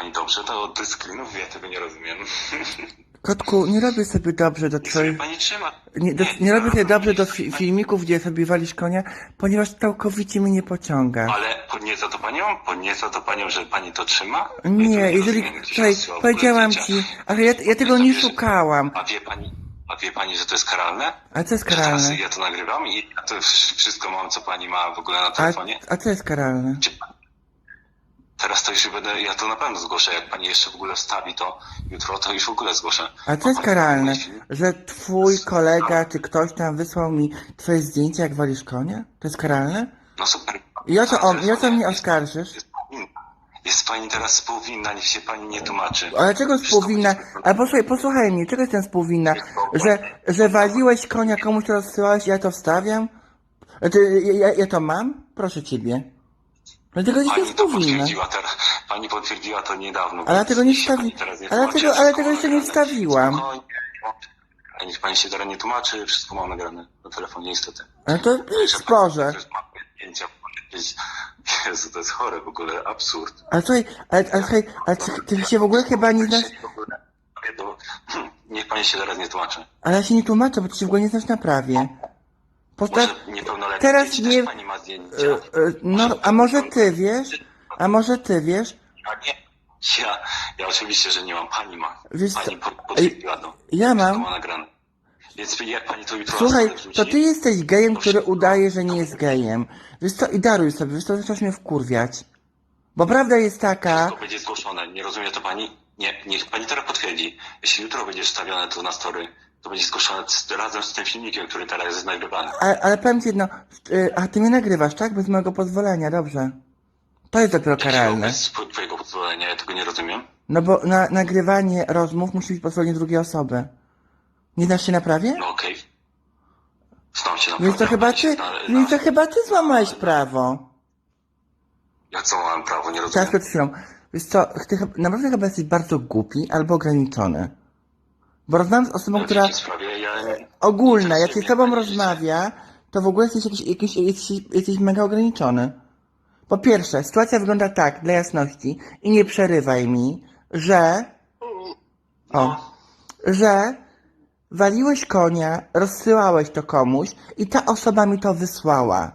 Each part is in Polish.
pani dobrze to do screenów? Ja tego nie rozumiem. Kotku, nie robię sobie dobrze do twoich... pani trzyma. Nie, do, nie robię sobie dobrze do fi filmików, gdzie sobie walisz konia, ponieważ całkowicie mnie nie pociąga. Ale podnieca to panią? Podnieca to panią, że pani to trzyma? Ja Nie, jeżeli... Słuchaj, powiedziałam ci, ale ja, ja tego nie szukałam. A wie pani, a wie pani, że to jest karalne? A co jest karalne? ja to nagrywam i ja to wsz- wszystko mam, co pani ma w ogóle na A, telefonie? a co jest karalne? Czy Teraz to już będę, ja to na pewno zgłoszę, jak pani jeszcze w ogóle wstawi to jutro, to już w ogóle zgłoszę. A co jest karalne? Że twój kolega czy ktoś tam wysłał mi twoje zdjęcie, jak walisz konia? To jest karalne? No super. I o co, on, i o co mnie oskarżysz? Jest, pani teraz współwinna, niech się pani nie tłumaczy. Ale czego spółwinna? A posłuchaj, posłuchaj mnie, czego jestem spółwinna? Że, że waliłeś konia, komuś to rozsyłałeś, ja to wstawiam? Znaczy, ja, ja, ja to mam? Proszę ciebie. Dlatego jestem Pani to spółwinna. potwierdziła teraz. Pani potwierdziła to niedawno. Ale ja więc tego nie niech się pani wstawi- teraz nie ale tłumaczy, tego- ale wszystko tego mam jeszcze nie nagrane. wstawiłam. Spokojnie. Ale niech pani się teraz nie tłumaczy, wszystko mam nagrane na telefonie niestety. Ale to w porze. Że zdjęcia, jakieś- Jezu, to jest chore w ogóle, absurd. Ale słuchaj, ale, ale słuchaj, ale ty, ty się w ogóle chyba nie znasz, W ogóle- to- Niech pani się teraz nie tłumaczy. ale ja się nie tłumaczę, bo ty się w ogóle nie znasz na prawie. Posta- Może niepełnoletnie teraz dzieci nie- też pani ma zdjęcia. E, e, No, a może ty wiesz? A może ty wiesz? A nie. Ja, ja oczywiście, że nie mam. Pani ma. Wiesz co, Pani po- potwierdziła to. ja mam. Wszystko ma nagrane. Więc jak pani to jutro Słuchaj, wrzuci, to ty jesteś gejem, który udaje, że nie jest gejem. Wiesz co, i daruj sobie, wiesz co, zaczynasz mnie wkurwiać. Bo prawda jest taka, Wszystko będzie zgłoszone. Nie rozumie to pani? Nie, niech pani teraz potwierdzi. Jeśli jutro będzie wstawione to na story, to będzie zgłoszone z, razem z tym filmikiem, który teraz jest nagrywany. ale, ale powiem ci jedno, y, a ty mnie nagrywasz, tak? Bez mojego pozwolenia, dobrze. To jest dopiero karalne. Bez twojego pozwolenia, ja tego nie rozumiem. No bo na nagrywanie rozmów musi być pozwolenie drugiej osoby. Nie znasz się na prawie? No okej. Znam się na Więc to chyba ty, zna- więc to na- chyba ty złamałeś prawo. Ja co mam prawo, nie rozumiem. przed chwilą. Wiesz co, ty chyba- naprawdę chyba jesteś bardzo głupi albo ograniczony. Bo rozmawiam z osobą, W która ogólna, jak się z tobą rozmawia, to w ogóle jesteś jakiś, jakiś, jesteś, jesteś mega ograniczony. Po pierwsze, sytuacja wygląda tak, dla jasności, i nie przerywaj mi, że, o, że waliłeś konia, rozsyłałeś to komuś i ta osoba mi to wysłała.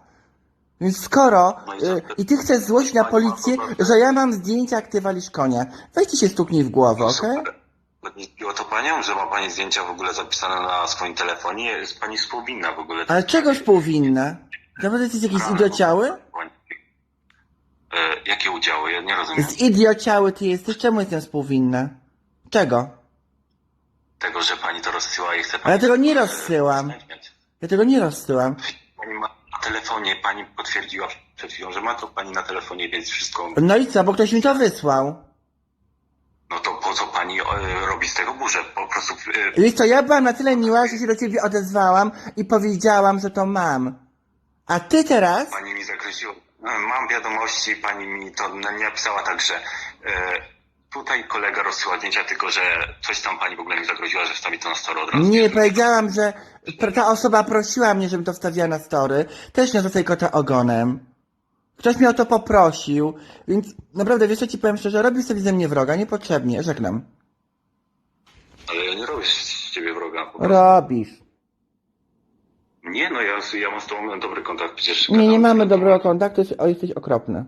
Więc skoro, y, i ty chcesz złość na policję, że ja mam zdjęcia, jak ty walisz konia, weź ci się stuknij w głowę, okej? Super. Podnieciło to panią, że ma pani zdjęcia w ogóle zapisane na swoim telefonie? Jest pani współwinna w ogóle. Ale czegoś półwinna? Naprawdę jesteś jakiś idiociały? E, jakie udziały? Ja nie rozumiem Zidiociały ty jesteś, czemu jestem współwinna? Czego? tego, że pani to rozsyła i chce pani... Ale ja tego nie rozsyłam. Ja tego nie rozsyłam. Pani ma na telefonie, pani potwierdziła przed chwilą, że ma to pani na telefonie, więc wszystko... No i co, bo ktoś mi to wysłał. No to po co pani e, robi z tego burzę? Po prostu... E, Wiesz co, ja byłam na tyle miła, że się do ciebie odezwałam i powiedziałam, że to mam. A ty teraz? Pani mi zakreśliła. E, Mam wiadomości, pani mi to n- napisała także. E, tutaj kolega rozsyła zdjęcia, tylko że coś tam pani w ogóle mi zagroziła, że wstawi to na stole od razu. Nie, powiedziałam, że ta osoba prosiła mnie, żebym to wstawiła na story. Też nie rzucaj kota ogonem. Ktoś mnie o to poprosił, więc naprawdę, wiesz co ci powiem szczerze, robisz sobie ze mnie wroga, niepotrzebnie, żegnam. Ale ja nie robię z ciebie wroga. Robisz. Nie, no ja, ja mam z tobą dobry kontakt przecież. Nie, nie mamy dobrego kontaktu, jesteś- o, jesteś okropny.